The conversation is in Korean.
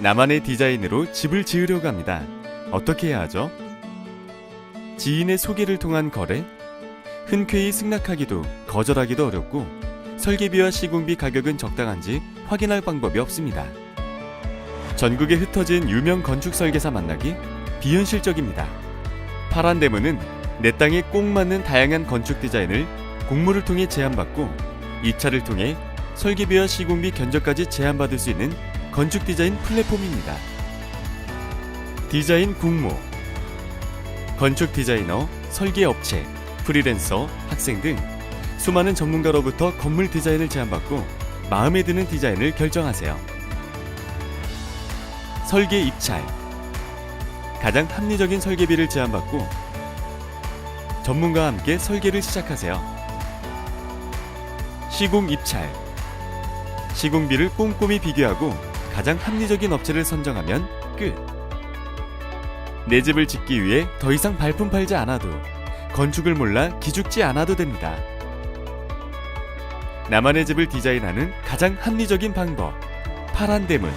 나만의 디자인으로 집을 지으려고 합니다. 어떻게 해야 하죠? 지인의 소개를 통한 거래? 흔쾌히 승낙하기도 거절하기도 어렵고 설계비와 시공비 가격은 적당한지 확인할 방법이 없습니다. 전국에 흩어진 유명 건축 설계사 만나기 비현실적입니다. 파란 대문은 내 땅에 꼭 맞는 다양한 건축 디자인을 공모를 통해 제안받고 입찰을 통해 설계비와 시공비 견적까지 제안받을 수 있는 건축 디자인 플랫폼입니다. 디자인 공모 건축 디자이너, 설계 업체, 프리랜서, 학생 등 수많은 전문가로부터 건물 디자인을 제안받고 마음에 드는 디자인을 결정하세요. 설계 입찰 가장 합리적인 설계비를 제안받고 전문가와 함께 설계를 시작하세요. 시공 입찰 시공비를 꼼꼼히 비교하고 가장 합리적인 업체를 선정하면 끝. 내 집을 짓기 위해 더 이상 발품 팔지 않아도 건축을 몰라 기죽지 않아도 됩니다. 나만의 집을 디자인하는 가장 합리적인 방법. 파란 대문